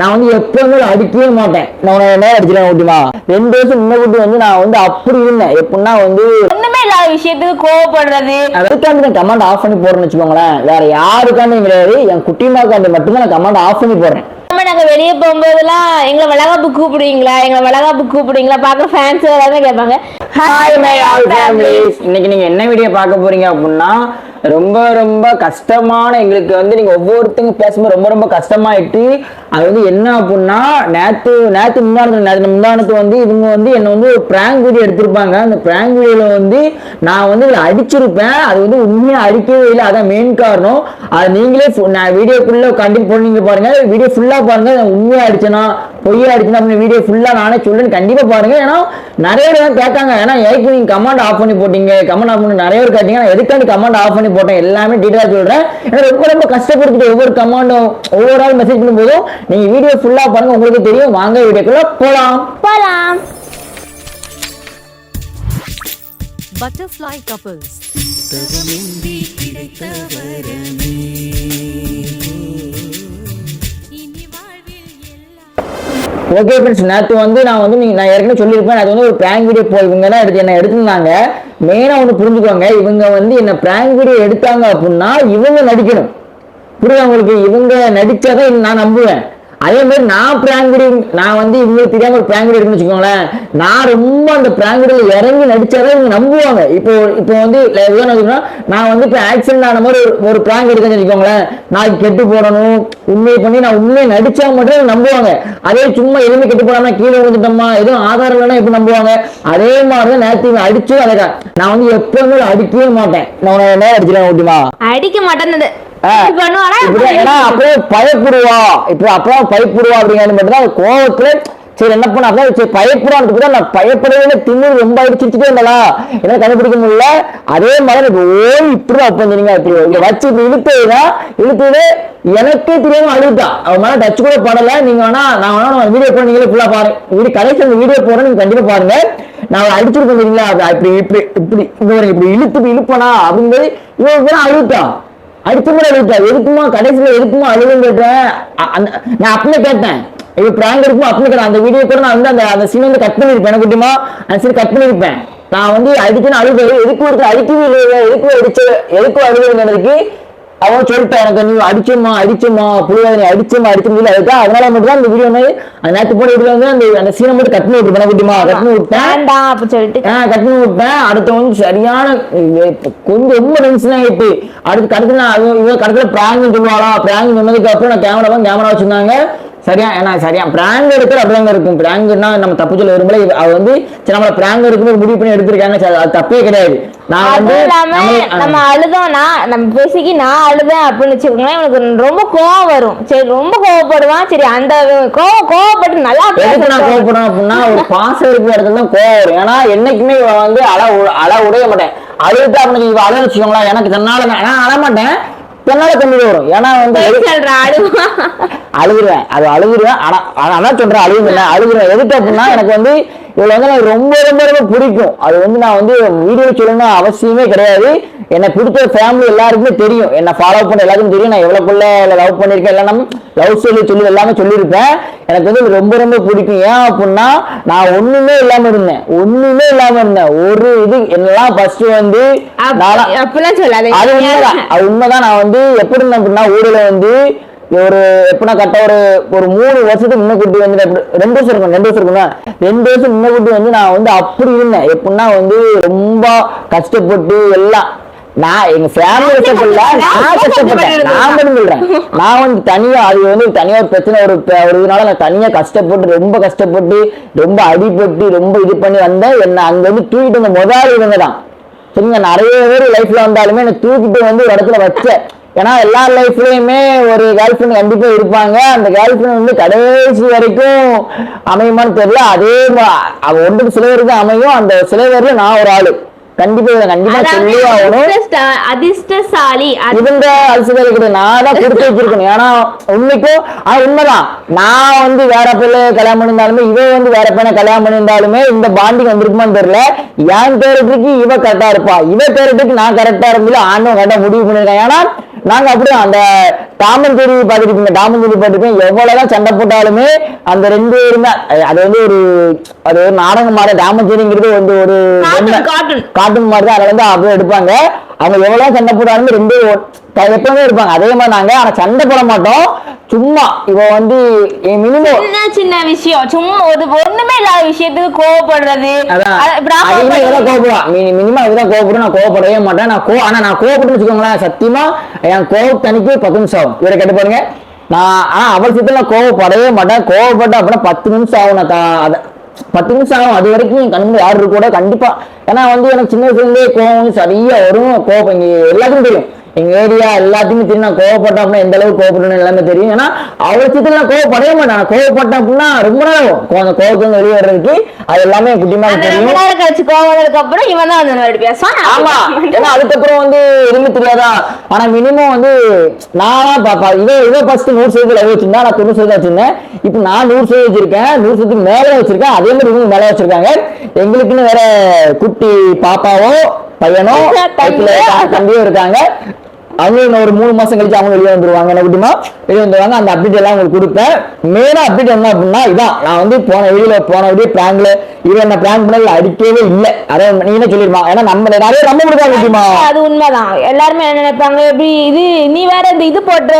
நான் வந்து எப்பவுமே அடிக்கவே மாட்டேன். நான் என்ன அடிச்சிருக்கேன் ஓட்டிமா ரெண்டு வருஷம் முன்ன கூட்டி வந்து நான் வந்து அப்படி இருந்தேன். எப்படின்னா வந்து ஒண்ணுமே இல்லாத விஷயத்துக்கு கோவப்படுறது. அதுக்காண்டி நான் கமாண்ட் ஆஃப் பண்ணி போடுறேன்னு வச்சுக்கோங்களேன். வேற யாருக்காண்டியும் கிடையாது. என் குட்டிமாக்காண்டி மட்டும்தான் நான் கமாண்ட் ஆஃப் பண்ணி போடுறேன். நம்ம நாங்க வெளியே போகும்போதெல்லாம் எங்களை வளகாப்பு கூப்பிடுவீங்களா? எங்களை வளகாப்பு கூப்பிடுவீங்களா? பார்க்க ஃபேன்ஸ் எல்லாமே கேட்பாங்க. ஹாய் மை ஆல் ஃபேமிலிஸ் இன்னைக்கு நீங்க என்ன வீடியோ பார்க்க போறீங்க அப்படின்னா ரொம்ப ரொம்ப கஷ்டமான எங்களுக்கு வந்து நீங்க ஒவ்வொருத்தங்க பேசும்போது ரொம்ப ரொம்ப கஷ்டமாயிட்டு அது வந்து என்ன அப்படின்னா நேத்து நேத்து முந்தானத்து நேத்து முந்தானத்து வந்து இவங்க வந்து என்ன வந்து ஒரு பிராங்க் வீடியோ எடுத்திருப்பாங்க. அந்த பிராங்க் வீடியோல வந்து நான் வந்து இதுல அடிச்சிருப்பேன். அது வந்து உண்மையா அடிக்கவே இல்லை. அதான் மெயின் காரணம். அது நீங்களே நான் வீடியோக்குள்ள கண்டிப்பா போனீங்க பாருங்க. வீடியோ ஃபுல்லா பாருங்க நான் உண்மையா அடிச்சனா பொய்யா அடிச்சனா அப்படின்னு வீடியோ ஃபுல்லா நானே சொல்றேன். கண்டிப்பா பாருங்க. ஏன்னா நிறைய பேர் கேட்காங்க ஏன்னா எதுக்கு நீங்க கமாண்ட் ஆஃப் பண்ணி போட்டீங்க. கமாண்ட் ஆஃப் பண்ணி நிறைய பேர் கேட்டீங்க. நான் எதுக்காண்டி கமாண்ட் ஆஃப் பண்ணி போட்டேன்? எல்லாமே டீட்டெயிலாக சொல்றேன். ஏன்னா ரொம்ப ரொம்ப கஷ்டப்படுத்திட்டு ஒவ்வொரு கமாண்டும் ஒவ்வொரு ஆள் மெசேஜ் பண்ணும்போதும் நீங்க வீடியோ ஃபுல்லா பாருங்க உங்களுக்கு தெரியும். வாங்க வீடியோக்குள்ள போலாம். போலாம். Butterfly couples. ஓகே ஃப்ரெண்ட்ஸ் நேற்று வந்து நான் வந்து நீங்கள் நான் ஏற்கனவே சொல்லியிருப்பேன் அது வந்து ஒரு பிராங்க் வீடியோ போல் இவங்க தான் எடுத்து என்ன எடுத்திருந்தாங்க. மெயினாக ஒன்று புரிஞ்சுக்கோங்க இவங்க வந்து என்ன பிராங்க் வீடியோ எடுத்தாங்க அப்படின்னா இவங்க நடிக்கணும். புரியுதா உங்களுக்கு? இவங்க நடிச்சாதான் நான் நம்புவேன். அதே மாதிரி நான் பிராங்கடி நான் வந்து இவங்களுக்கு தெரியாம ஒரு பிராங்கடி வீடியோ வச்சுக்கோங்களேன். நான் ரொம்ப அந்த பிராங்கடியில் இறங்கி நடிச்சாதான் இவங்க நம்புவாங்க. இப்போ இப்போ வந்து உதாரணம் நான் வந்து இப்போ ஆக்சிடென்ட் ஆன மாதிரி ஒரு ஒரு பிராங்க் எடுக்கணும்னு வச்சுக்கோங்களேன். நான் கெட்டு போடணும் உண்மையை பண்ணி நான் உண்மையை நடிச்சா மட்டும் நம்புவாங்க. அதே சும்மா எதுவுமே கெட்டு போடாம கீழே விழுந்துட்டோமா எதுவும் ஆதாரம் இல்லைன்னா எப்படி நம்புவாங்க? அதே மாதிரி தான் நேற்று இவங்க அதை நான் வந்து எப்பவுமே அடிக்கவே மாட்டேன். நான் உன்னை என்ன அடிச்சிடலாம் ஓட்டிமா. அடிக்க மாட்டேன் அப்படியே பயப்படுவா. இப்ப அப்பா பயப்படுவா அப்படிங்கிறது மட்டும் தான் கோவத்துல சரி என்ன பண்ண சரி பயப்படுவான்னு கூட நான் பயப்படவே திமிர் ரொம்ப அடிச்சுட்டே இருந்தாளா? என்ன கண்டுபிடிக்க முடியல. அதே மாதிரி ஓய் இப்படி தான் உட்காந்துருங்க இப்படி இங்க வச்சு இழுத்ததுனா இழுத்தது எனக்கே தெரியாம அழுதா அவன் மேல டச் கூட படல நீங்க வேணா நான் வேணா வீடியோ போட நீங்களே ஃபுல்லா பாருங்க வீடியோ கடைசி அந்த வீடியோ போறேன் நீங்க கண்டிப்பா பாருங்க. நான் அடிச்சிருக்கேன் தெரியுங்களா அது இப்படி இப்படி இப்படி இப்படி இழுத்து இழுப்பனா? அப்படிங்கிறது இவன் அழுத்தான் அடுத்த முறை அழுத்தா எதுக்குமா? கடைசியில எதுக்குமா அழுதுன்னு கேட்டேன். நான் அப்பவே கேட்டேன். இது பிராங்க் இருக்குமா அப்படின்னு கேட்டேன். அந்த வீடியோ கூட நான் வந்து அந்த அந்த சீன் வந்து கட் பண்ணியிருப்பேன். எனக்கு குட்டிமா? அந்த சீன் கட் பண்ணியிருப்பேன். நான் வந்து அடிக்கணும் அழுது எதுக்கு ஒருத்தர் அடிக்கவே இல்லையே? எதுக்கு அடிச்சு எதுக்கு அழுதுங்கிறதுக்கு அவன் சொல்லிட்டான் எனக்கு நீ அடிச்சோமா அடிச்சோமா நீ அடிச்சோமா அடிச்சோம் இல்லை அதுதான் அதனால மட்டும் தான் அந்த வீடியோ வந்து அந்த நேற்று போட வீடியோ வந்து அந்த அந்த சீனை மட்டும் கட் பண்ணி விட்டுருப்பேன் குட்டிமா கட் பண்ணி விட்டேன் அப்படி சொல்லிட்டு ஆ கட் பண்ணி விட்டேன் அடுத்து வந்து சரியான கொஞ்சம் ரொம்ப டென்ஷன் ஆயிட்டு. அடுத்து கடத்துல நான் இவ- இவ கடத்துல பிராங்க் சொல்லுவாளா? பிராங்க் சொன்னதுக்கு அப்புறம் நான் கேமரா கேமரா வச்சிருந்தாங்க சரியா? ஏன்னா சரியா? பிராங்க் எடுக்கிற அப்படிதாங்க இருக்கும். பிராங்க்னா நம்ம தப்பு சொல்ல விரும்பல. இவ- அவ வந்து சரி நம்மள பிராங்க் எடுக்கணும் ஒரு முடிவு பண்ணி எடுத்திருக்காங்க. அது தப்பே கிடையாது. நான் வந்து நம்ம அழுதோம்னா நம்ம பேசிக்கி நான் அழுதேன் அப்படின்னு வச்சுக்கோங்களேன் எனக்கு ரொம்ப கோவம் வரும். சரி ரொம்ப கோவப்படுவான். சரி அந்த கோவம் கோவப்பட்டு நல்லா எதுக்கு நான் பேச கோவப்படுறேன் அப்படின்னா ஒரு பாசம் இருக்கிற இடத்துல தான் கோவம் வரும். ஏன்னா என்னைக்குமே இவன் வந்து அழ உ- அழ உடைய மாட்டேன். அழுதுட்டு அவனுக்கு இவ அழ வச்சுக்கோங்களேன். எனக்கு தன்னால நான் நான் அழ மாட்டேன். தன்னால கண்ணீர் வரும். ஏன்னா வந்து அழுகுறேன் அது அழுகுறேன் ஆனா ஆனா அதான் சொல்றேன் அழுகுறேன் அழுகுறேன். எதுக்கு அப்படின்னா எனக்கு வந்து இவளை வந்து எனக்கு ரொம்ப ரொம்ப ரொம்ப பிடிக்கும். அது வந்து நான் வந்து வீடியோ சொல்லணும் அவசியமே கிடையாது. என்னை பிடிச்ச ஃபேமிலி எல்லாருக்குமே தெரியும். என்னை ஃபாலோ பண்ண எல்லாருக்கும் தெரியும். நான் எவ்வளோக்குள்ள லவ் பண்ணியிருக்கேன் எல்லாம் லவ் சொல்லி சொல்லி எல்லாமே சொல்லியிருப்பேன். எனக்கு வந்து ரொம்ப ரொம்ப பிடிக்கும். ஏன் அப்படின்னா நான் ஒண்ணுமே இல்லாம இருந்தேன். ஒண்ணுமே இல்லாம இருந்தேன். ஒரு இது என்னெல்லாம் ஃபர்ஸ்ட் வந்து அது உண்மைதான். அது உண்மைதான். நான் வந்து எப்படி இருந்தேன் அப்படின்னா ஊரில் வந்து ஒரு எப்படின்னா கரெக்டா ஒரு ஒரு மூணு வருஷத்துக்கு முன்னக்கூட்டி வந்து ரெண்டு வருஷம் இருக்கும் ரெண்டு வருஷம் இருக்கும்னா ரெண்டு வருஷம் முன்னக்கூட்டி வந்து நான் வந்து அப்படி இருந்தேன். எப்படின்னா வந்து ரொம்ப கஷ்டப்பட்டு எல்லாம் நான் எங்க ஃபேமிலி கஷ்டப்படல நான் கஷ்டப்பட்டேன். நான் மட்டும் சொல்றேன். நான் வந்து தனியா அது வந்து தனியா ஒரு பிரச்சனை ஒரு ஒரு இதனால நான் தனியா கஷ்டப்பட்டு ரொம்ப கஷ்டப்பட்டு ரொம்ப அடிபட்டு ரொம்ப இது பண்ணி வந்தேன். என்ன அங்க வந்து தூக்கிட்டு வந்த முதல் இவங்க தான். சரிங்க நிறைய பேர் லைஃப்ல வந்தாலுமே என்னை தூக்கிட்டு வந்து ஒரு இடத்துல வச்சேன். ஏன்னா எல்லா லைஃப்லயுமே ஒரு கேர்ள் ஃப்ரெண்ட் கண்டிப்பா இருப்பாங்க. அந்த கேர்ள் ஃப்ரெண்ட் வந்து கடைசி வரைக்கும் அமையுமான்னு தெரியல. அதே அவ ஒன்றுக்கு சில பேருக்கு அமையும். அந்த சில பேர்ல நான் ஒரு ஆளு. கண்டிப்பா இதை கண்டிப்பா சொல்லி ஆகணும். அதிர்ஷ்ட- அதிர்ஷ்டசாலி அது- இவங்க அரசியல் கிடையாது நான் தான் கொடுத்து வச்சிருக்கணும். ஏன்னா உண்மைக்கும் ஆனா உண்மைதான். நான் வந்து வேற பிள்ளை கல்யாணம் பண்ணியிருந்தாலுமே இவ வந்து வேற பையனை கல்யாணம் பண்ணியிருந்தாலுமே இந்த பாண்டிங் வந்திருக்குமான்னு தெரியல. என் கேரக்டருக்கு இவ கரெக்டா இருப்பா. இவ கேரக்டருக்கு நான் கரெக்டா இருந்தது ஆண்டும் கரெக்டா முடிவு பண்ணிருக்கேன் ஏன்னா நாங்க அப்படியே அந்த டாமஞ்சேரி பார்த்துருப்பீங்க டாமஞ்சேரி பார்த்துருப்பீங்க எவ்வளவுதான் சண்டை போட்டாலுமே அந்த ரெண்டு பேருமே அது வந்து ஒரு அது ஒரு நாடகம் மாதிரி டாமஞ்சேரிங்கிறது வந்து ஒரு. கார்ட்டூன் மாதிரி தான் அதை வந்து அப்படியே எடுப்பாங்க அவங்க எவ்வளவு சண்டை போட்டாலுமே ரெண்டு எப்பவுமே இருப்பாங்க. அதே மாதிரி நாங்க ஆனா சண்டை போட மாட்டோம். சும்மா இவ வந்து மினிமம் சின்ன சின்ன விஷயம். சும்மா ஒரு ஒண்ணுமே இல்லாத விஷயத்துக்கு கோவப்படுறது. கோவப்படுவான் மினி மினிமம் இவதான் கோவப்படும் நான் கோவப்படவே மாட்டேன். நான் கோ ஆனா நான் கோவப்பட்டு வச்சுக்கோங்களேன். சத்தியமா என் கோவத்தனிக்கு பத்து நிமிஷம் ஆகும். இவரை கேட்டு பாருங்க. நான் ஆனா அவள் நான் கோவப்படவே மாட்டேன். கோவப்பட்டு அப்படின்னா பத்து நிமிஷம் ஆகும். நான் பத்து நிமிஷம் ஆகும். அது வரைக்கும் என் கண்ணுல யாரு இருக்க கூட கண்டிப்பா. ஏன்னா வந்து எனக்கு சின்ன வயசுல இருந்தே கோவம் சரியா வரும். கோவம் இங்க எல்லாத்துக்கும் தெரியும். எங்க ஏரியா எல்லாத்தையுமே தெரியும். நான் கோவப்பட்டேன் அப்படின்னா எந்த அளவுக்கு கோவப்படணும் எல்லாமே தெரியும். ஏன்னா அவ்வளவு சித்தல நான் கோவப்படவே மாட்டேன். நான் கோவப்பட்டேன் அப்படின்னா ரொம்ப நேரம் ஆகும். கோ- அந்த கோவத்துல வெளியே வர்றதுக்கு. அது எல்லாமே குட்டிமா தெரியும். நேரம் கழிச்சு கோவம் அப்புறம் இவன் தான் வந்து பேசுவான். ஆமா. ஏன்னா அதுக்கப்புறம் வந்து எதுவுமே தெரியாதா? ஆனா மினிமம் வந்து நானா பாப்பா. இவ இவ ஃபர்ஸ்ட் நூறு சதவீதம் லவ் வச்சிருந்தா நான் தொண்ணூறு சதவீதம் வச்சிருந்தேன். இப்போ நான் நூறு சதவீதம் வச்சிருக்கேன். நூறு சதவீதம் மேல வச்சிருக்கேன். அதே மாதிரி இவங்க மேல வச்சிருக்காங்க. எங்களுக்குன்னு வேற குட்டி பாப்பாவோ பையனோ தம்பியும் இருக்காங்க. அவங்க இன்னும் ஒரு மூணு மாசம் கழிச்சு அவங்க வெளியே வந்துருவாங்க. என்ன குட்டிமா வெளியே வந்துருவாங்க. அந்த அப்டேட் எல்லாம் உங்களுக்கு கொடுப்பேன். மெயினா அப்டேட் என்ன அப்படின்னா இதான். நான் வந்து போன வீடியோல போன வீடியோ பிராங்க்ல இது என்ன பிராங்க் பண்ணல அடிக்கவே இல்லை. அதை நீங்க சொல்லிருமா? ஏன்னா நம்ம நிறைய நம்ப முடியாது குட்டிமா அது உண்மைதான். எல்லாருமே என்ன நினைப்பாங்க? எப்படி இது நீ வேற இந்த இது போட்டு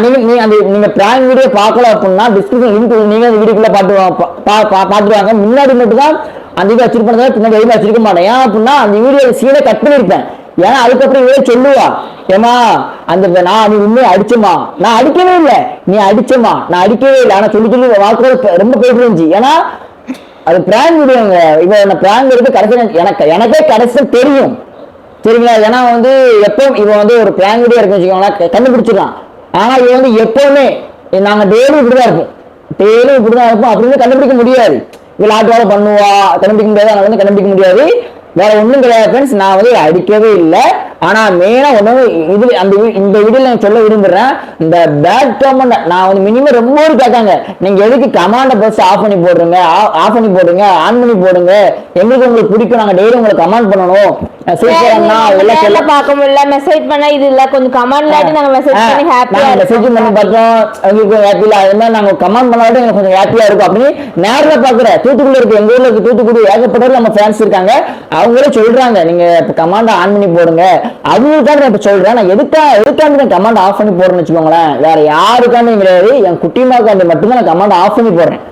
நீங்க நீங்க அந்த நீங்க பிராங்க் வீடியோ பார்க்கல அப்படின்னா டிஸ்கிரிப்ஷன் லிங்க் நீங்க அந்த வீடியோக்குள்ள பாத்து வா- பா- பா- பாத்துருவாங்க முன்னாடி மட்டும் தான் அந்த வீடியோ வச்சிருப்பேன். பின்னாடி எதுவும் வச்சிருக்க மாட்டேன். ஏன் அப்படின்னா அந்த வீடியோ சீனை கட் பண்ணிருப்பேன். ஏன்னா அதுக்கப்புறம் இவரே சொல்லுவா ஏமா அந்த நான் நீ உண்மையை அடிச்சமா நான் அடிக்கவே இல்லை. நீ அடிச்சமா நான் அடிக்கவே இல்லை. ஆனா சொல்லி சொல்லி வாக்கோட ரொம்ப போயிட்டு இருந்துச்சு. ஏன்னா அது பிராங்க் வீடியோங்க இவன் பிராங்க் எடுத்து கடைசி எனக்கு எனக்கே கடைசி தெரியும். சரிங்களா ஏன்னா வந்து எப்போ இவன் வந்து ஒரு பிளான் வீடியோ இருக்குன்னு வச்சுக்கோங்களேன் க- கண்டுபிடிச்சிடலாம் இவன் வந்து எப்போவுமே நாங்கள் டெய்லியும் டெய்லி இப்படிதான் இருப்போம். டெய்லி இப்படிதான் இருப்போம். அப்படின்னு கண்டுபிடிக்க முடியாது. இவள் ஆட்டு வேலை பண்ணுவா. கண்டுபிடிக்க முடியாது. அதை வந்து கண்டுபிடிக்க முடியாது. வேற ஒண்ணும் கிடையாது ஃப்ரெண்ட்ஸ் நான் வந்து அடிக்கவே இல்லை. ஆனா மெயினா ஒண்ணு இது அந்த இந்த வீடியோல நான் சொல்ல விரும்புறேன் இந்த பேட் கமெண்ட் நான் வந்து மினிமம் ரொம்ப பேர் கேட்காங்க நீங்க எதுக்கு கமாண்ட பஸ் ஆஃப் பண்ணி போடுறீங்க ஆஃப் பண்ணி போடுங்க ஆன் பண்ணி போடுங்க எங்களுக்கு உங்களுக்கு பிடிக்கும் நாங்க டெய்லி உங்களுக்கு கமெண்ட் பண்ணணும். பார்க்க முடியல மெசேஜ் பண்ணா இது இல்ல கொஞ்சம் கமெண்ட் நாங்க மெசேஜ் பண்ணி ஹாப்பியா மெசேஜ் பண்ணி பார்த்தோம் எங்களுக்கு ஹாப்பி இல்ல அது மாதிரி நாங்க கமெண்ட் பண்ணாலும் எங்களுக்கு கொஞ்சம் ஹாப்பியா இருக்கும். அப்படின்னு நேர்ல பாக்குற தூத்துக்குடி இருக்கு எங்க ஊர்ல இருக்கு தூத்துக்குடி ஏகப்பட்டவர் நம்ம ஃபேன்ஸ் இருக்காங்க. அவங்களே சொல்றாங்க நீங்க கமாண்ட் ஆன் பண்ணி போடுங்க. அவங்களுக்காக நான் இப்ப சொல்றேன். நான் எதுக்கா எதுக்காக நான் கமாண்ட் ஆஃப் பண்ணி போடுறேன்னு வச்சுக்கோங்களேன். வேற யாருக்காண்டையும் கிடையாது. என் குட்டிமாக்காண்டி மட்டும்தான் நான் கமாண்ட் ஆஃப் பண்ணி போடுறேன்.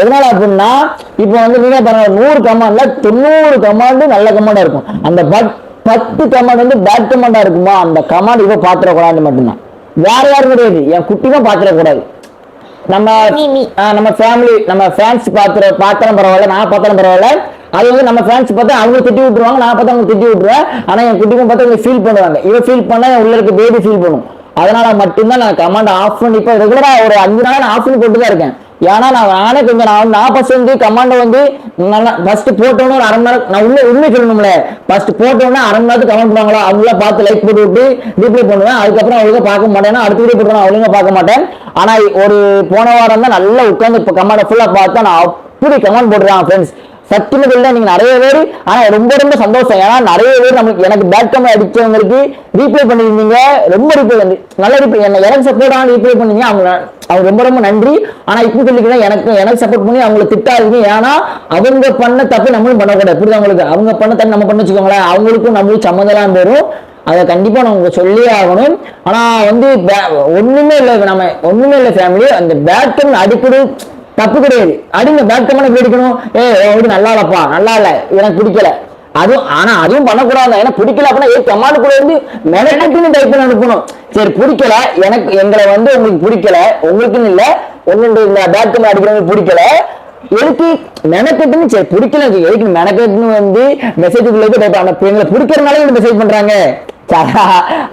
எதனால அப்படின்னா இப்போ வந்து நீங்க பாருங்க நூறு கமாண்ட்ல தொண்ணூறு கமாண்டு நல்ல கமாண்டா இருக்கும். அந்த பட் பத்து கமாண்ட் வந்து பேட் கமாண்டா இருக்குமா? அந்த கமாண்ட் இவ பாத்திரக்கூடாது மட்டும்தான். வேற யாரும் கிடையாது என் குட்டிமா பாத்திரக்கூடாது. நம்ம நம்ம ஃபேமிலி நம்ம ஃபேன்ஸ் பாத்திர பாத்திரம் பரவாயில்ல நான் பாத்திரம் பரவாயில்ல. அது வந்து நம்ம ஃபேன்ஸ் பார்த்தா அவங்க திட்டி விட்டுருவாங்க நான் பார்த்தா அவங்க திட்டி விட்டுருவேன். ஆனா என் குட்டிக்கும் பார்த்தா அவங்க ஃபீல் பண்ணுவாங்க. இவ ஃபீல் பண்ணா என் உள்ள இருக்க பேபி ஃபீல் பண்ணும். அதனால மட்டும்தான் நான் கமாண்ட் ஆஃப் பண்ணி இப்போ ரெகுலரா ஒரு அஞ்சு நாள் நான் ஆஃப் பண்ணி போட்டு தான் இருக்கேன். ஏன்னா நான் நானே கொஞ்சம் நான் நான் ஃபர்ஸ்ட் வந்து கமாண்டை வந்து நல்லா ஃபர்ஸ்ட் போட்டோன்னு ஒரு அரை மணி நேரம் நான் உண்மை உண்மை சொல்லணும்ல. ஃபர்ஸ்ட் போட்டோன்னா அரை மணி நேரத்துக்கு கமெண்ட் பண்ணுவாங்களா அவங்கள பார்த்து லைக் போட்டு விட்டு ரீப்ளை பண்ணுவேன். அதுக்கப்புறம் ஒழுங்கா பார்க்க மாட்டேன். அடுத்த வீடியோ போட்டு அவளுங்க பார்க்க மாட்டேன். ஆனா ஒரு போன வாரம் தான் நல்லா உட்காந்து இப்போ கமெண்ட் ஃபுல்லா பார்த்தா நான் அப்படி கமெண்ட் போடுறான் ஃப்ரெண்ட்ஸ் சத்தியமா சொல்ல நீங்க நிறைய பேர் ஆனா ரொம்ப ரொம்ப சந்தோஷம். ஏன்னா நிறைய பேர் நம்மளுக்கு எனக்கு பேட் கமெண்ட் அடிச்சவங்களுக்கு ரீப்ளை பண்ணியிருந்தீங்க. ரொம்ப ரீப்ளை வந்து நல்ல ரீப்ளை என்ன எனக்கு சப்போர்ட் ஆனால் ரீப்ளை பண்ணீங்க. அவங்க அவங்க ரொம்ப ரொம்ப நன்றி. ஆனா இப்போ சொல்லிக்கிறேன் எனக்கு எனக்கு சப்போர்ட் பண்ணி அவங்களை திட்டாதீங்க. ஏன்னா அவங்க பண்ண தப்பு நம்மளும் பண்ணக்கூடாது. புரியுது அவங்களுக்கு அவங்க பண்ண தப்பு நம்ம பண்ண வச்சுக்கோங்களேன் அவங்களுக்கும் நம்மளுக்கும் சம்மந்தம் வரும் அதை கண்டிப்பா நான் உங்களுக்கு சொல்லியே ஆகணும். ஆனா வந்து பே- ஒண்ணுமே இல்லை நம்ம ஒண்ணுமே இல்லை ஃபேமிலி அந்த பேட் அடிக்கடி தப்பு கிடையாது. அடிங்க பேட் கமெண்ட் எப்படி ஏ வந்து நல்லா இல்லப்பா நல்லா இல்ல எனக்கு பிடிக்கல. அதுவும் ஆனா அதுவும் பண்ணக்கூடாது ஏன்னா பிடிக்கல அப்படின்னா ஏ கமாண்ட் கூட வந்து மெனக்கட்டுன்னு டைப் பண்ணி அனுப்பணும். சரி பிடிக்கல. எனக்கு எங்களை வந்து உங்களுக்கு பிடிக்கல. உங்களுக்குன்னு இல்ல. ஒன்னு இந்த பேட் கமெண்ட் அடிக்கிறவங்களுக்கு பிடிக்கல. எதுக்கு மெனக்கட்டுன்னு? சரி பிடிக்கல. எதுக்கு மெனக்கட்டுன்னு வந்து மெசேஜுக்குள்ள டைப் பண்ண? எங்களை பிடிக்கிறதுனால மெசேஜ் பண்றாங்க.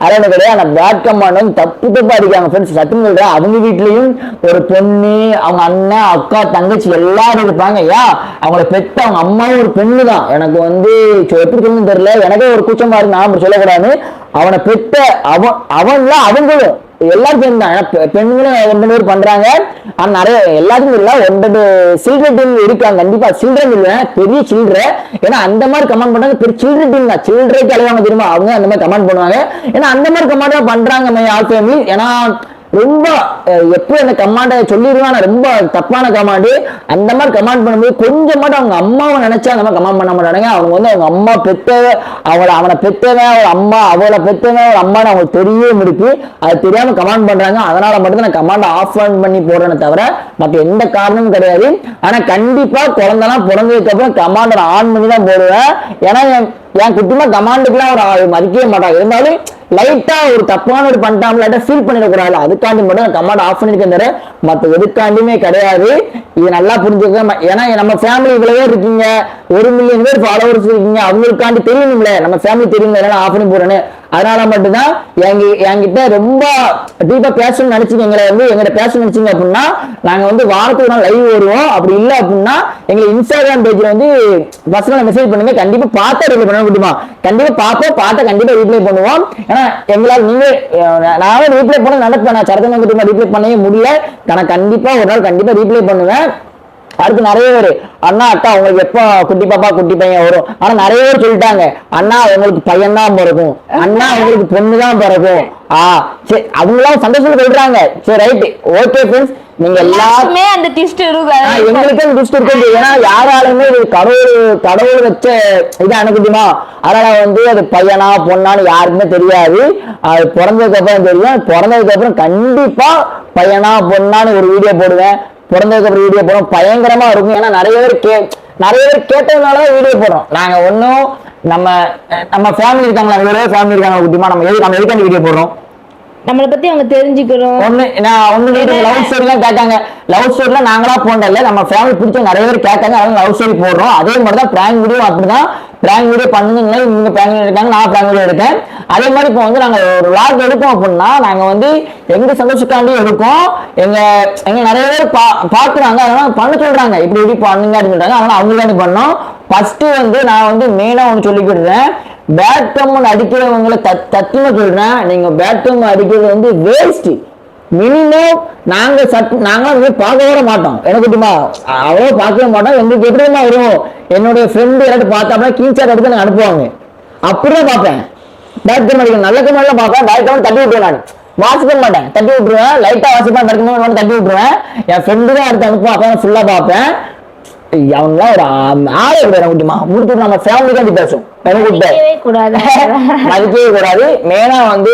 அதான் கிடையாது அந்த பேட் தப்பு தப்பா அடிக்காங்க ஃப்ரெண்ட்ஸ் சட்டம் சொல்றேன் அவங்க வீட்லயும் ஒரு பொண்ணு அவங்க அண்ணன் அக்கா தங்கச்சி எல்லாரும் இருப்பாங்க. ஏன் அவங்கள பெத்த அவங்க அம்மாவும் ஒரு பெண்ணு தான் எனக்கு வந்து எப்படி சொல்லணும்னு தெரியல. எனக்கே ஒரு கூச்சமா இருக்கு. நான் அப்படி சொல்லக்கூடாது அவனை பெத்த அவன் அவன்லாம் அவங்களும். எல்லாரும் பெண் தான். ஏன்னா பெண்களும் ஒன்று பேர் பண்றாங்க. ஆனா நிறைய எல்லாத்துக்கும் இல்ல ஒன்பது சில்ட்ரன் டீம் இருக்காங்க. கண்டிப்பா சில்ட்ரன் இல்ல. பெரிய சில்ட்ர ஏன்னா அந்த மாதிரி கமெண்ட் பண்றாங்க பெரிய சில்ட்ரன் டீம் தான். சில்ட்ரைக்கு அழுவாங்க தெரியுமா? அவங்க அந்த மாதிரி கமெண்ட் பண்ணுவாங்க. ஏன்னா அந்த மாதிரி கமெண்ட் தான் பண்றாங்க மை ஆல் ஃபேமிலி ஏன்னா ரொம்ப எப்போ அந்த கமாண்டை சொல்லிடுவான் ரொம்ப தப்பான கமாண்டு அந்த மாதிரி கமாண்ட் பண்ணும்போது கொஞ்சம் மட்டும் அவங்க அம்மாவை நினைச்சா அந்த மாதிரி கமாண்ட் பண்ண மாட்டாங்க அவங்க வந்து அவங்க அம்மா பெத்தவ அவளை அவனை பெத்தவன் அவள் அம்மா அவளை பெத்தவன் அவள் அம்மான்னு அவங்களுக்கு தெரியவே இருக்கு அது தெரியாம கமாண்ட் பண்றாங்க. அதனால மட்டும் நான் கமாண்டை ஆஃப் ஆன் பண்ணி போடுறேனே தவிர மற்ற எந்த காரணமும் கிடையாது. ஆனா கண்டிப்பா குழந்தைலாம் பிறந்ததுக்கு அப்புறம் கமாண்டர் ஆன் பண்ணி தான் போடுவேன். ஏன்னா என் என் குட்டிமா கமாண்டுக்குலாம் அவர் மதிக்கவே மாட்டாங்க இருந்தாலும் லைட்டா ஒரு தப்பான ஒரு பண்ணிட்டாங்க லைட்டா ஃபீல் பண்ணிடக்கூடாது அதுக்காண்டி மட்டும் நான் கமாண்ட் ஆஃப் பண்ணிருக்கேன் தவிர மற்ற எதுக்காண்டியுமே கிடையாது. இது நல்லா புரிஞ்சுக்க ஏன்னா நம்ம ஃபேமிலி இவ்வளவே இருக்கீங்க. ஒரு மில்லியன் பேர் ஃபாலோவர்ஸ் இருக்கீங்க. அவங்களுக்காண்டி தெரியணும்ல. நம்ம ஃபேமிலி தெரியும் ஆஃப் பண்ணி போறேன்னு. அதனால மட்டும்தான் எங்க என்கிட்ட ரொம்ப டீப்பா பேசணும்னு நினைச்சீங்க எங்களை வந்து எங்கிட்ட பேசணும்னு நினைச்சீங்க அப்படின்னா நாங்க வந்து வாரத்துக்கு ஒரு நாள் லைவ் வருவோம். அப்படி இல்லை அப்படின்னா எங்களை இன்ஸ்டாகிராம் பேஜ்ல வந்து பர்சனல் மெசேஜ் பண்ணுங்க. கண்டிப்பா பார்த்தா ரிப்ளை பண்ண முடியுமா கண்டிப்பா பார்ப்போம். பார்த்தா கண்டிப்பா ரீப்ளை பண்ணுவோம். ஏன்னா எங்களால் நீங்க நானும் ரீப்ளை பண்ண நினைப்பேன் நான் சரத்தன குட்டிமா ரீப்ளை பண்ணவே முடியல. நான் கண்டிப்பா ஒரு நாள் கண்டிப்பா ரீப்ளை பண்ணுவேன். அடுத்து நிறைய பேர் அண்ணா அக்கா உங்களுக்கு எப்போ குட்டி பாப்பா குட்டி பையன் வரும்? ஆனா நிறைய பேர் சொல்லிட்டாங்க அண்ணா உங்களுக்கு பையன் தான் பிறக்கும். அண்ணா உங்களுக்கு பொண்ணு தான் பிறக்கும். ஆ சரி அவங்களாம் சந்தோஷம் சொல்றாங்க. சரி ரைட் ஓகே ஃப்ரெண்ட்ஸ் நீங்க எல்லா எல்லாருமே அந்த டிஸ்ட் ஆ, இருக்கு எங்களுக்கும் லிஸ்ட் இருக்குது ஏன்னா யாராலுமே இது கடவுள் கடவுள் வச்ச இது அனுப்புதுமா அதனால வந்து அது பையனா பொண்ணான்னு யாருக்குமே தெரியாது. அது பிறந்ததுக்கு அப்புறம் தெரியும். பிறந்ததுக்கு அப்புறம் கண்டிப்பா பையனா பொண்ணான்னு ஒரு வீடியோ போடுவேன். பிறந்ததுக்கப்புறம் வீடியோ போடுறோம். பயங்கரமா இருக்கும். ஏன்னா நிறைய பேர் கே நிறைய பேர் கேட்டதுனாலதான் வீடியோ போடுறோம். நாங்க ஒன்றும் நம்ம நம்ம ஃபேமிலி இருக்காங்களா இவ்வளோ ஃபேமிலி இருக்காங்களா குட்டிமா நம்ம எது நம்ம எதுக்காண்டி வீடியோ போடுறோம்? நம்மளை பத்தி அவங்க தெரிஞ்சுக்கணும். ஒண்ணு நான் ஒண்ணு லவ் ஸ்டோரி கேட்டாங்க. லவ் ஸ்டோரிலாம் நாங்களா போண்டல நம்ம ஃபேமிலி பிடிச்ச நிறைய பேர் கேட்டாங்க. அதனால லவ் ஸ்டோரி போடுறோம். அதே மாதிரி தான் பிராங்க் வீடியோ அப்படிதான். பிராங்க் வீடியோ பண்ணுங்க நீங்க பிராங்க் வீடியோ எடுக்காங்க நான் பிராங்க் வீடியோ எடுத்தேன் அதே மாதிரி இப்போ வந்து நாங்க ஒரு vlog எடுப்போம் அப்படின்னா நாங்க வந்து எங்க சந்தோஷக்காண்டி எடுப்போம். எங்க எங்க நிறைய பேர் பா பாக்குறாங்க. அதனால பண்ண சொல்றாங்க. இப்படி இப்படி பண்ணுங்க அப்படின்னு சொல்றாங்க. அதனால அவங்களுக்காண்டி பண்ணோம். ஃபர்ஸ்ட் வந்து நான் வந்து மெயினா ஒன்று சொல்லிக்கிடுறேன். பேட்டம் அடிக்கிறவங்களை தத் தத்துவம் சொல்றேன். நீங்க பேட்டம் அடிக்கிறது வந்து வேஸ்ட் மினிமம் நாங்க சட் நாங்களாம் போய் பார்க்க கூட மாட்டோம். எனக்கு தெரியுமா? அவ்வளோ பார்க்கவே மாட்டோம். எங்களுக்கு எப்படி வரும்? என்னுடைய ஃப்ரெண்டு யாராவது பார்த்தாப்பா கீழ்ச்சாட் எடுத்து எனக்கு அனுப்புவாங்க. அப்படியே பார்ப்பேன். பேட்டம் அடிக்கணும் நல்ல கமெண்ட்லாம் பார்ப்பேன். பேட்டம் தட்டி விட்டுருவேன் நான். வாசிக்க மாட்டேன். தட்டி விட்டுருவேன். லைட்டாக வாசிப்பேன். தட்டி தட்டி விட்டுருவேன். என் ஃப்ரெண்டு தான் எடுத்து அனுப்புவேன். அப்போ ஃபுல்லாக பார்ப்பேன். அவங்களாம் ஒரு ஆளே கிடையாது குட்டிமா முடிச்சுட்டு நம்ம ஃபேமிலிக்காண்டி பேசும் மதிக்கவே கூடாது. மதிக்கவே கூடாது. மெயினா வந்து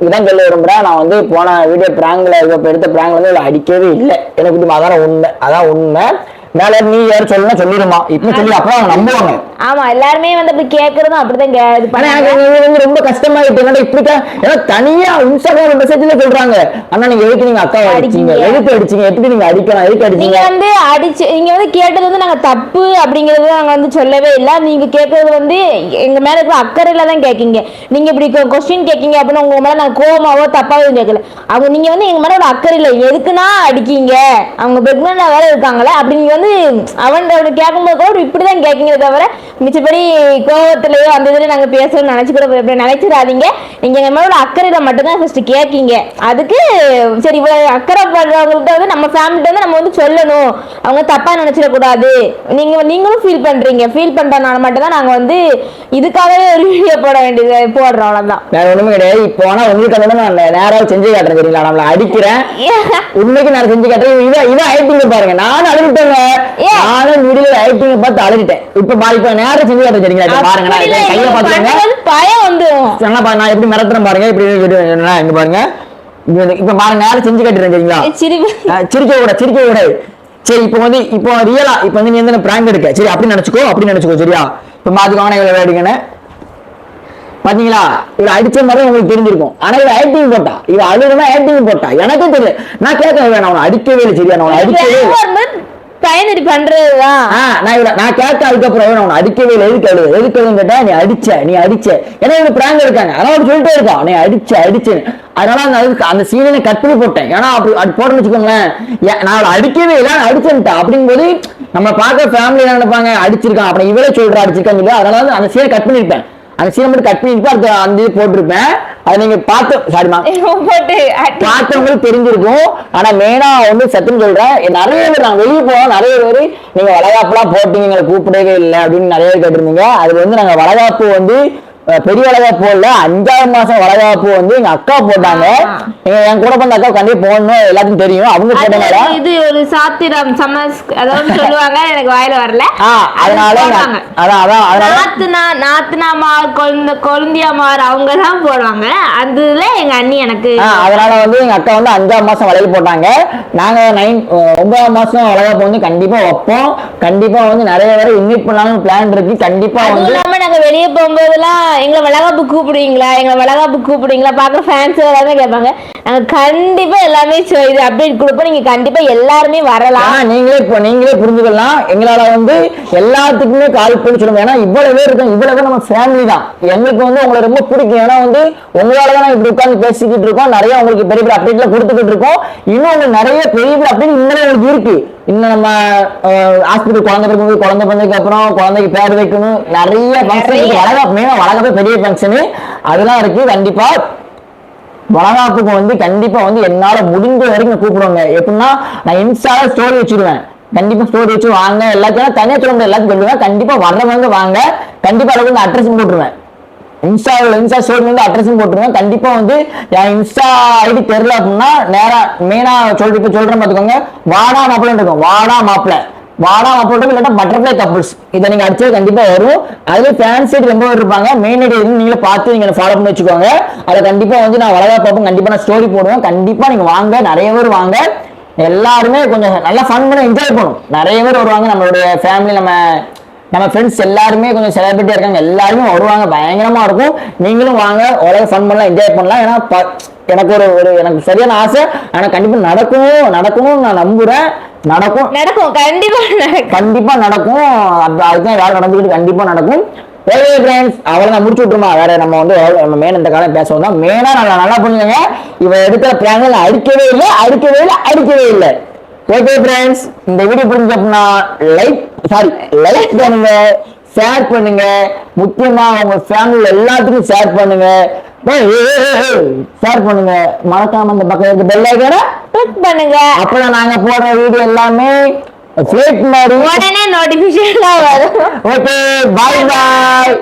இதான் சொல்ல விரும்புறேன். நான் வந்து போன வீடியோ பிராங்க்ல எடுத்த பிராங்க்ல வந்து அடிக்கவே இல்லை. எனக்கு குட்டிமா அதான் உண்மை. அதான் உண்மை. மேல நீ யாரும் சொல்லணும் சொல்லிடுமா. இப்ப சொல்லி அப்புறம் அவங்க நம்புவாங்க ஆமா எல்லாருமே வந்து அப்படி கேக்குறதும் அப்படிதான் கே- இது பண்ணாங்க ரொம்ப கஷ்டமா இருக்கு. இப்படிக்கா ஏன்னா தனியா இன்ஸ்டாகிராம் மெசேஜ்ல சொல்றாங்க. அண்ணா நீங்க எதுக்கு நீங்க அக்காவை அடிச்சீங்க. எதுக்கு அடிச்சீங்க? எப்படி நீங்க அடிக்கலாம்? எதுக்கு நீங்க அடிச்சீங்க வந்து அடிச்சு நீங்க வந்து கேட்டது வந்து நாங்க தப்பு அப்படிங்கறது நாங்க வந்து சொல்லவே இல்லை. நீங்க கேட்கறது வந்து எங்க மேல இருக்கிற அக்கறையில தான் கேக்கீங்க. நீங்க இப்படி கொஸ்டின் கேக்கீங்க அப்படின்னா உங்க மேல நாங்க கோவமாவோ தப்பாவோ கேட்கல அவங்க நீங்க வந்து எங்க மேல ஒரு அக்கறை இல்லை. எதுக்குன்னா அடிக்கீங்க? அவங்க பிரெக்னெண்டா வேற இருக்காங்களே. அப்படி நீங்க வந்து அவன் அப்படி கேட்கும்போது கூட இப்படிதான் கேக்கீங்க தவிர மிச்சப்படி கோவத்திலேயோ அந்த இதுல நாங்க பேசணும்னு நினைச்சு கூட இப்படி நினைச்சிடாதீங்க. நீங்க எங்க மேல அக்கறையில மட்டும்தான் ஃபர்ஸ்ட் கேக்கீங்க அதுக்கு சரி இவ்வளவு அக்கறை பண்றவங்கள்ட்ட வந்து நம்ம ஃபேமிலிட்ட வந்து நம்ம வந்து சொல்லணும். அவங்க தப்பா நினைச்சிடக்கூடாது. நீங்க நீங்களும் ஃபீல் பண்றீங்க. ஃபீல் பண்றதுனால மட்டும் தான் நாங்க வந்து இதுக்காகவே ஒரு வீடியோ போட வேண்டியது போடுறோம் அவ்வளவுதான். வேற ஒண்ணுமே கிடையாது. இப்போ ஆனா உங்களுக்கு அந்த நான் நேராக செஞ்சு காட்டுறேன் சரிங்களா நம்மள அடிக்கிறேன். உண்மைக்கு நான் செஞ்சு காட்டுறேன். இதான் இதான் ஐட்டிங்க பாருங்க. நானும் அழுதுட்டேங்க? நானும் வீடியோ ஐட்டிங்க பார்த்து அழுதுட்டேன். இப்ப பாரு இப்ப நேரம் செஞ்சு காட்டுறேன் சரிங்களா பாருங்க நான் அப்படி இப்ப கையை இல்லை, பாத்துக்கோங்க பயம் வந்துடும் சொன்னா நான் எப்படி மிரட்டுறேன் பாருங்க இப்படி என்ன, இங்க பாருங்க. இப்ப பாருங்க நேரம் செஞ்சு காட்டுறேன் சரிங்களா சிரிக்க கூட சிரிக்க கூடாது சரி இப்போ வந்து இப்போ ரியலா இப்போ வந்து நீ வந்து பிராங்க் எடுக்க? சரி அப்படி நினைச்சுக்கோ அப்படி நினைச்சுக்கோ சரியா? இப்போ பாத்துக்கோங்க இவ்வளவு வேடிக்கன்னு பாத்தீங்களா? இவ அடிச்ச மாதிரி உங்களுக்கு தெரிஞ்சிருக்கும். ஆனா இவ ஆக்டிங் போட்டா இவ அழுகுனா ஆக்டிங் போட்டா எனக்கும் தெரியல. நான் கேட்க வேணாம் அவனை அடிக்கவே இல்லை சரியா? நான் அடிக்கவே பயனடி பண்றதுதான் ஆ, நான் இவள நான் கேட்க அதுக்கப்புறம் உன்னை அவனை அடிக்கவே இல்லை எதுக்கு அழுது எதுக்கு அழுதுன்னு கேட்டா நீ அடிச்ச நீ அடிச்ச. ஏன்னா இவங்க பிராங்க இருக்காங்க அதனால அவன் சொல்லிட்டே இருக்கான். நீ அடிச்ச அடிச்சேன்னு. அதனால அந்த அந்த சீனை கட் பண்ணி போட்டேன். ஏன்னா அப்படி அது போட்டேன்னு வச்சுக்கோங்களேன். ஏன், நான் அடிக்கவே இல்லை அடிச்சுட்டேன் அடிச்சேன்ட்டா அப்படிங்கும்போது நம்ம பார்க்க ஃபேமிலி நினைப்பாங்க? அடிச்சிருக்கான். அப்புறம் இவளே சொல்றா அடிச்சிருக்கான்னு சொல்லி அதனால அந்த சீனை கட் பண்ணிருப்பேன். அந்த சீனை மட்டும் கட் பண்ணிருப்பேன் அடுத்த அந்த இது போட்டிருப்பேன். அது நீங்க பார்த்து சாரிமா. பார்த்தவங்களுக்கு தெரிஞ்சிருக்கும். ஆனா மெயினா வந்து சத்தியம் சொல்றேன். நிறைய பேர் நாங்க வெளியே போனோம் நிறைய பேர் நீங்க வளகாப்புலாம் போட்டீங்க எங்களை கூப்பிடவே இல்லை அப்படின்னு நிறைய பேர் கேட்டிருந்தீங்க. அது வந்து நாங்க வளகாப்பு வந்து பெரிய வளகாப்பு இல்ல அஞ்சாவது மாசம் வளகாப்பு வந்து எங்க அக்கா போட்டாங்க. என் கூட பிறந்த அக்கா கண்டிப்பா போகணும் எல்லாத்துக்கும் தெரியும். அவங்க போட்டனால. இது ஒரு சாத்திரம் சமஸ் அதாவது சொல்லுவாங்க எனக்கு வாயில வரல. அதனால. அதான் அதான் நாத்துனா நாத்துனாமார் கொழுந்த கொழுந்தியாமார் அவங்க தான் போடுவாங்க. அதுல எங்க அண்ணி எனக்கு அதனால வந்து எங்க அக்கா வந்து அஞ்சாம் மாசம் வளையல் போட்டாங்க. நாங்க நைன் ஒன்பதாம் மாசம் வளைகாப்பு வந்து கண்டிப்பா வைப்போம். கண்டிப்பா வந்து நிறைய பேரை இன்வைட் பண்ணலாம்னு பிளான் இருக்கு. கண்டிப்பா வந்து நாங்க வெளியே போகும்போதெல்லாம் எங்களை வளகாப்பு கூப்பிடுவீங்களா? எங்களை வளகாப்பு கூப்பிடுவீங்களா? பார்க்குற ஃபேன்ஸ் எல்லாருமே கேட்பாங்க. நாங்கள் கண்டிப்பா எல்லாமே இது அப்டேட் கொடுப்போம். நீங்க கண்டிப்பா எல்லாருமே வரலாம். நீங்களே இப்போ நீங்களே புரிஞ்சுக்கலாம். எங்களால வந்து எல்லாத்துக்குமே கால் பண்ணி சொல்லுங்க. ஏன்னா இவ்வளவு பேர் இருக்கும் இவ்வளவு பேர் நம்ம ஃபேமிலி தான். எங்களுக்கு வந்து உங்களை ரொம்ப பிடிக்கும். ஏன்னா வந்து உங்களால தான் இப்படி உட்காந்து பேசிக்கிட்டு இருக்கோம். நிறைய உங்களுக்கு பெரிய பெரிய அப்டேட்ல கொடுத்துக்கிட்டு இருக்கோம். இன்னும் உங்களுக்கு நிறைய பெரிய பெரிய அப்டேட் இன்னும் உங்களுக்கு இருக்கு. இன்னும் நம்ம ஹாஸ்பிட்டல் குழந்தை பிறக்கும்போது குழந்தை பிறந்ததுக்கு அப்புறம் குழந்தைக்கு பேர் வைக்கணும். நிறைய ஃபங்க்ஷன் இருக்கு. மெயினாக பெரிய ஃபங்க்ஷனு அதெல்லாம் இருக்கு. கண்டிப்பா வளகாப்புக்கு வந்து கண்டிப்பா வந்து என்னால முடிஞ்ச வரைக்கும் கூப்பிடுவாங்க. எப்படின்னா நான் இன்ஸ்டால ஸ்டோரி வச்சிருவேன். கண்டிப்பா ஸ்டோரி வச்சு வாங்க. எல்லாத்தையும் தனியா சொல்ல முடியாது. எல்லாத்தையும் சொல்லுவேன். கண்டிப்பா வர்றவங்க வாங்க. கண்டிப்பா அதுக்கு வந்து அட்ரஸ் போட்டுருவேன். இன்ஸ்டாவில் இன்ஸ்டா ஸ்டோரி வந்து அட்ரஸும் போட்டுருங்க கண்டிப்பாக வந்து என் இன்ஸ்டா ஐடி தெரில அப்படின்னா நேராக மெயினாக சொல்லிட்டு இப்போ சொல்கிறேன் பார்த்துக்கோங்க. வாடா மாப்பிள்ளை இருக்கும். வாடா மாப்பிள்ளை. வாடா மாப்பிள்ளை இல்லாட்டா பட்டர்ஃப்ளை கப்புள்ஸ் இதை நீங்கள் அடிச்சது கண்டிப்பாக வரும். அதுல ஃபேன்ஸ் ஐடி ரொம்ப இருப்பாங்க. மெயின் ஐடி இருந்து நீங்களே பார்த்து நீங்கள் ஃபாலோ பண்ணி வச்சுக்கோங்க. அதை கண்டிப்பாக வந்து நான் வளர பார்ப்போம். கண்டிப்பாக நான் ஸ்டோரி போடுவேன். கண்டிப்பாக நீங்கள் வாங்க. நிறைய பேர் வாங்க. எல்லாருமே கொஞ்சம் நல்லா ஃபன் பண்ணி என்ஜாய் பண்ணும். நிறைய பேர் வருவாங்க. நம்மளுடைய ஃபேமிலி நம்ம நம்ம ஃப்ரெண்ட்ஸ் எல்லாருமே கொஞ்சம் செலிபிரிட்டியா இருக்காங்க. எல்லாருமே வருவாங்க. பயங்கரமா இருக்கும். நீங்களும் வாங்க. உலக ஃபன் பண்ணலாம் என்ஜாய் பண்ணலாம். ஏன்னா எனக்கு ஒரு ஒரு எனக்கு சரியான ஆசை. ஆனா கண்டிப்பா நடக்கும். நடக்கணும்னு நான் நம்புறேன். நடக்கும். நடக்கும். கண்டிப்பா நடக்கும். கண்டிப்பா நடக்கும். அது- அதுதான் வேலை நடந்துக்கிட்டு கண்டிப்பா நடக்கும். ஓகே ஃப்ரெண்ட்ஸ் அவளை நான் முடிச்சு விட்டுருமா? வேற நம்ம வந்து நம்ம மேன் இந்த காலம் பேசுவோம் தான். மெயினா நல்லா நல்லா பண்ணுங்க இவ எடுக்கிற பிளான்கள் அடிக்கவே இல்லை அடிக்கவே இல்லை அடிக்கவே இல்லை. ஓகே ஃப்ரெண்ட்ஸ் இந்த வீடியோ புரிஞ்சு அப்படின்னா லைக் சாரி லைக் பண்ணுங்க ஷேர் பண்ணுங்க. முக்கியமா உங்க ஃபேமிலில எல்லாத்துக்கும் ஷேர் பண்ணுங்க. ஷேர் பண்ணுங்க. மறக்காம இந்த பக்கம் இருக்க பெல் ஐக்கான கிளிக் பண்ணுங்க. அப்பதான் நாங்க போடுற வீடியோ எல்லாமே ஃபிளேட் மாதிரி உடனே நோட்டிபிகேஷன் வரும். ஓகே பாய் பாய்